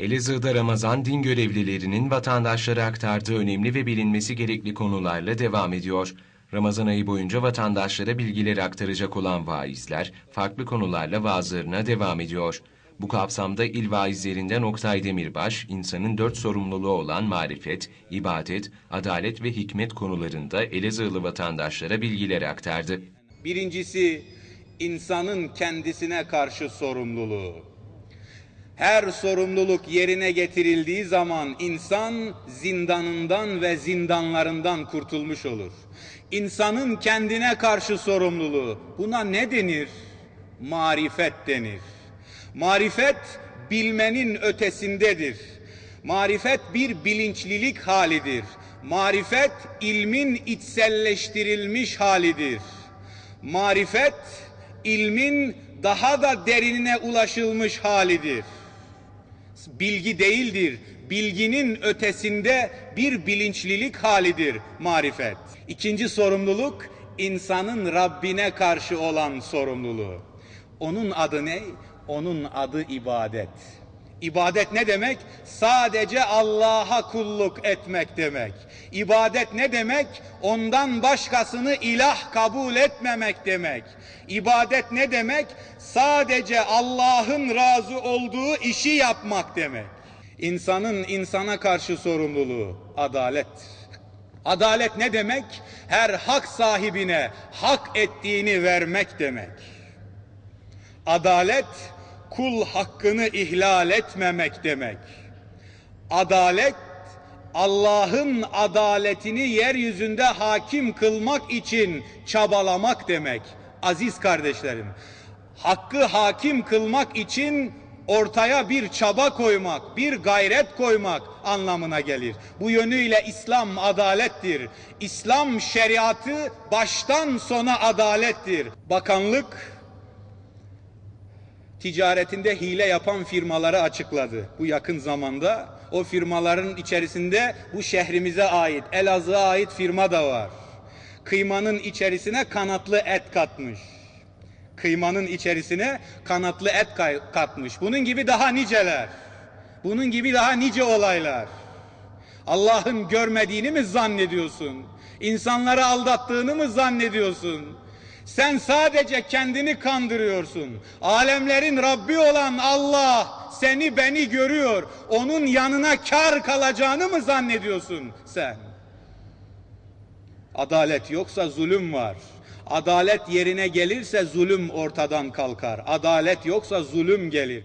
Elazığ'da Ramazan din görevlilerinin vatandaşlara aktardığı önemli ve bilinmesi gerekli konularla devam ediyor. Ramazan ayı boyunca vatandaşlara bilgileri aktaracak olan vaizler, farklı konularla vaazlarına devam ediyor. Bu kapsamda il vaizlerinden Oktay Demirbaş, insanın dört sorumluluğu olan marifet, ibadet, adalet ve hikmet konularında Elazığlı vatandaşlara bilgileri aktardı. Birincisi insanın kendisine karşı sorumluluğu. Her sorumluluk yerine getirildiği zaman insan zindanından ve zindanlarından kurtulmuş olur. İnsanın kendine karşı sorumluluğu. Buna ne denir? Marifet denir. Marifet bilmenin ötesindedir. Marifet bir bilinçlilik halidir. Marifet ilmin içselleştirilmiş halidir. Marifet ilmin daha da derinine ulaşılmış halidir. Bilgi değildir. Bilginin ötesinde bir bilinçlilik halidir marifet. İkinci sorumluluk insanın Rabbine karşı olan sorumluluğu. Onun adı ne? Onun adı ibadet. İbadet ne demek? Sadece Allah'a kulluk etmek demek. İbadet ne demek? Ondan başkasını ilah kabul etmemek demek. İbadet ne demek? Sadece Allah'ın razı olduğu işi yapmak demek. İnsanın insana karşı sorumluluğu adalettir. Adalet ne demek? Her hak sahibine hak ettiğini vermek demek. Adalet kul hakkını ihlal etmemek demek. Adalet Allah'ın adaletini yeryüzünde hakim kılmak için çabalamak demek. Aziz kardeşlerim, hakkı hakim kılmak için ortaya bir çaba koymak, bir gayret koymak anlamına gelir. Bu yönüyle İslam adalettir. İslam şeriatı baştan sona adalettir. Bakanlık ticaretinde hile yapan firmaları açıkladı. Bu yakın zamanda o firmaların içerisinde bu şehrimize ait, Elazığ'a ait firma da var. Kıymanın içerisine kanatlı et katmış. Kıymanın içerisine kanatlı et katmış. Bunun gibi daha niceler. Bunun gibi daha nice olaylar. Allah'ın görmediğini mi zannediyorsun? İnsanları aldattığını mı zannediyorsun? Sen sadece kendini kandırıyorsun. Alemlerin Rabbi olan Allah seni beni görüyor. Onun yanına kar kalacağını mı zannediyorsun sen? Adalet yoksa zulüm var. Adalet yerine gelirse zulüm ortadan kalkar. Adalet yoksa zulüm gelir.